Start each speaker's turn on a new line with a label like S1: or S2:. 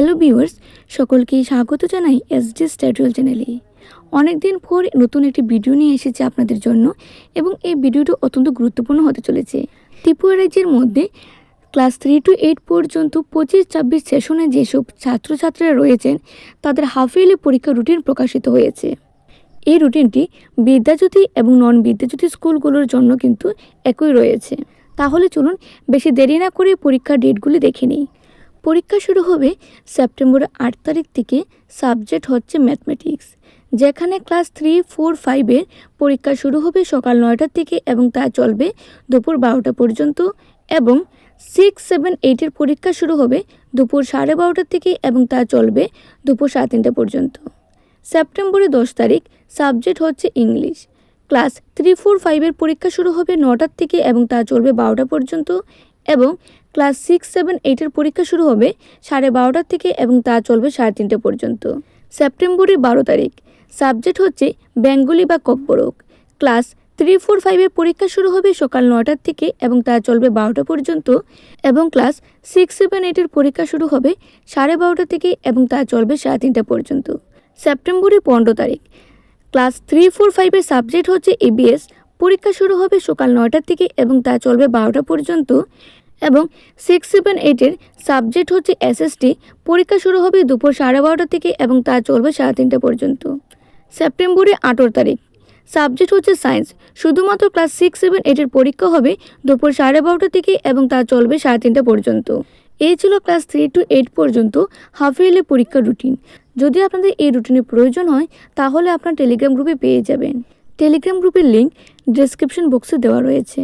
S1: Hello viewers সকলকে স্বাগত জানাই এসডি স্ট্যাটুয়াল চ্যানেলে অনেকদিন পর নতুন একটি ভিডিও নিয়ে এসেছে আপনাদের জন্য এবং এই ভিডিওটি অত্যন্ত গুরুত্বপূর্ণ হতে চলেছে। ত্রিপুরা রাজ্যের মধ্যে ক্লাস থ্রি টু এইট পর্যন্ত পঁচিশ ছাব্বিশ সেশনে যেসব ছাত্রছাত্রীরা রয়েছেন, তাদের হাফ ইয়ারলি পরীক্ষা রুটিন প্রকাশিত হয়েছে। এই রুটিনটি বিদ্যাজ্যোতি এবং নন বিদ্যাজ্যোতি স্কুলগুলোর জন্য কিন্তু একই রয়েছে। তাহলে চলুন বেশি দেরি না করে পরীক্ষার ডেটগুলি দেখে নিই। পরীক্ষা শুরু হবে সেপ্টেম্বরের আট তারিখ থেকে। সাবজেক্ট হচ্ছে ম্যাথমেটিক্স, যেখানে ক্লাস থ্রি, ফোর ফাইভের পরীক্ষা শুরু হবে সকাল নয়টার থেকে এবং তা চলবে দুপুর বারোটা পর্যন্ত এবং সিক্স, সেভেন এইটের পরীক্ষা শুরু হবে দুপুর সাড়ে বারোটার থেকে এবং তা চলবে দুপুর সাড়ে তিনটা পর্যন্ত। সেপ্টেম্বরের দশ তারিখ, সাবজেক্ট হচ্ছে ইংলিশ, ক্লাস থ্রি, ফোর ফাইভের পরীক্ষা শুরু হবে নটার থেকে এবং তা চলবে বারোটা পর্যন্ত এবং ক্লাস সিক্স, সেভেন এইটের পরীক্ষা শুরু হবে সাড়ে বারোটার থেকে এবং তা চলবে সাড়ে তিনটে পর্যন্ত। সেপ্টেম্বরের বারো তারিখ। সাবজেক্ট হচ্ছে বেঙ্গলি বা ককবরক। ক্লাস থ্রি, ফোর ফাইভের পরীক্ষা শুরু হবে সকাল নটার থেকে এবং তা চলবে বারোটা পর্যন্ত এবং ক্লাস সিক্স, সেভেন এইটের পরীক্ষা শুরু হবে সাড়ে বারোটা থেকে এবং তা চলবে সাড়ে তিনটা পর্যন্ত। সেপ্টেম্বরের পনেরো তারিখ। ক্লাস থ্রি, ফোর ফাইভের সাবজেক্ট হচ্ছে এবিএস পরীক্ষা শুরু হবে সকাল নয়টার থেকে এবং তা চলবে বারোটা পর্যন্ত এবং সিক্স সেভেন এইটের সাবজেক্ট হচ্ছে এসএসটি পরীক্ষা শুরু হবে দুপুর সাড়ে বারোটা থেকে এবং তা চলবে সাড়ে তিনটা পর্যন্ত। সেপ্টেম্বরে আঠেরো তারিখ। সাবজেক্ট হচ্ছে সায়েন্স শুধুমাত্র ক্লাস সিক্স সেভেন এইটের পরীক্ষা হবে দুপুর সাড়ে বারোটা থেকে এবং তা চলবে সাড়ে তিনটা পর্যন্ত। এই ছিল ক্লাস থ্রি টু এইট পর্যন্ত হাফ ইয়ারলি পরীক্ষার রুটিন যদি আপনাদের এই রুটিনের প্রয়োজন হয়, তাহলে আপনার টেলিগ্রাম গ্রুপে পেয়ে যাবেন। টেলিগ্রাম গ্রুপের লিঙ্ক ডেসক্রিপশন বক্সে দেওয়া রয়েছে।